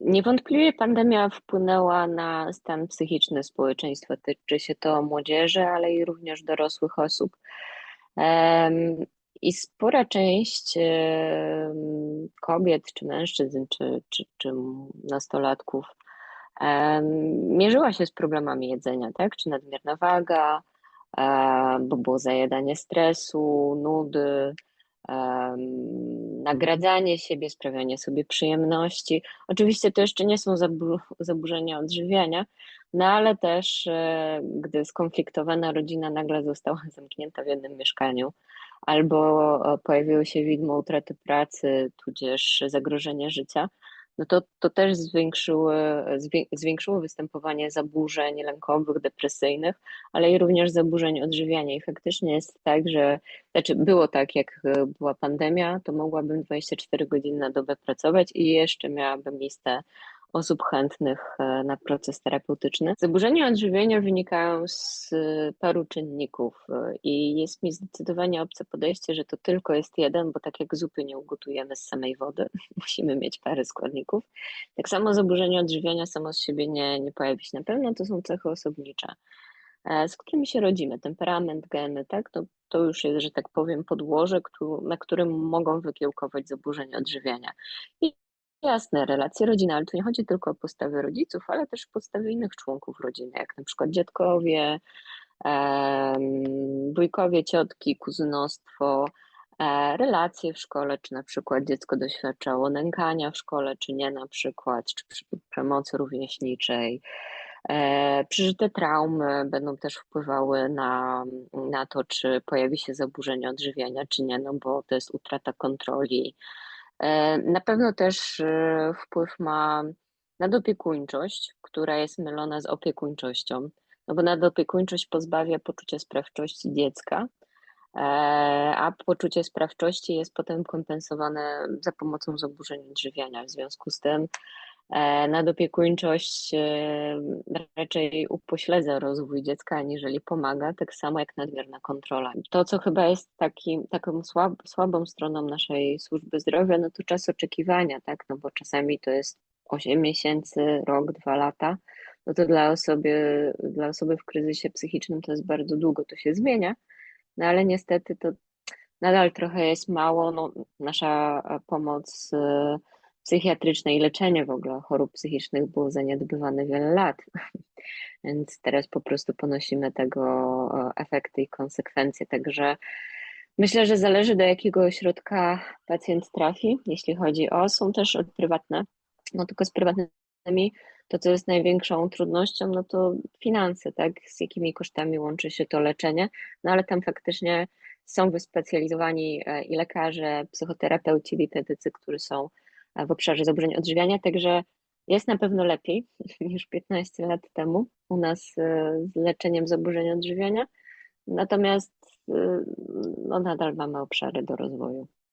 Niewątpliwie pandemia wpłynęła na stan psychiczny społeczeństwa. Tyczy się to młodzieży, ale i również dorosłych osób. I spora część kobiet, czy mężczyzn, czy, czy, czy nastolatków mierzyła się z problemami jedzenia, tak? Czy nadmierna waga, bo było zajadanie stresu, nudy, nagradzanie siebie, sprawianie sobie przyjemności. Oczywiście to jeszcze nie są zabu- zaburzenia odżywiania, no ale też e, gdy skonfliktowana rodzina nagle została zamknięta w jednym mieszkaniu, albo e, pojawiło się widmo utraty pracy, tudzież zagrożenie życia, no to, to też zwiększyło, zwię- zwiększyło występowanie zaburzeń lękowych, depresyjnych, ale i również zaburzeń odżywiania. I faktycznie jest tak, że znaczy było tak, jak e, była pandemia, to mogłabym 24 godziny na dobę pracować i jeszcze miałabym listę osób chętnych e, na proces terapeutyczny. Zaburzenia odżywiania wynikają z e, paru czynników e, i jest mi zdecydowanie obce podejście, że to tylko jest jeden, bo tak jak zupy nie ugotujemy z samej wody, musimy mieć parę składników. Tak samo zaburzenie odżywiania samo z siebie nie, nie pojawi się na pewno, to są cechy osobnicze z którymi się rodzimy, temperament, geny, tak? To, to już jest, że tak powiem, podłoże, na którym mogą wykiełkować zaburzenia odżywiania. I jasne, relacje rodzinne, ale tu nie chodzi tylko o postawy rodziców, ale też postawy innych członków rodziny, jak na przykład dziadkowie, wujkowie, ciotki, kuzynostwo, e, relacje w szkole, czy na przykład dziecko doświadczało nękania w szkole, czy nie na przykład, czy przemocy rówieśniczej, E, przeżyte traumy będą też wpływały na, na to, czy pojawi się zaburzenie odżywiania, czy nie, no bo to jest utrata kontroli. E, na pewno też e, wpływ ma nadopiekuńczość, która jest mylona z opiekuńczością, no bo nadopiekuńczość pozbawia poczucia sprawczości dziecka, a poczucie sprawczości jest potem kompensowane za pomocą zaburzeń odżywiania. W związku z tym E, nadopiekuńczość e, raczej upośledza rozwój dziecka, aniżeli pomaga, tak samo jak nadmierna kontrola. To, co chyba jest taki, taką słab, słabą stroną naszej służby zdrowia, no to czas oczekiwania, tak, no bo czasami to jest 8 miesięcy, rok, dwa lata, no to dla osoby, dla osoby w kryzysie psychicznym to jest bardzo długo, to się zmienia, no ale niestety to nadal trochę jest mało, no, nasza pomoc psychiatryczne i leczenie w ogóle chorób psychicznych było zaniedbywane wiele lat. Więc teraz po prostu ponosimy tego efekty i konsekwencje. Także myślę, że zależy do jakiego ośrodka pacjent trafi, jeśli chodzi o, są też prywatne, no tylko z prywatnymi to, co jest największą trudnością, no to finanse, tak, z jakimi kosztami łączy się to leczenie, no ale tam faktycznie są wyspecjalizowani e, i lekarze, psychoterapeuci, dietetycy, którzy są w obszarze zaburzeń odżywiania, także jest na pewno lepiej niż 15 lat temu u nas e, z leczeniem zaburzeń odżywiania, natomiast e, no, nadal mamy obszary do rozwoju.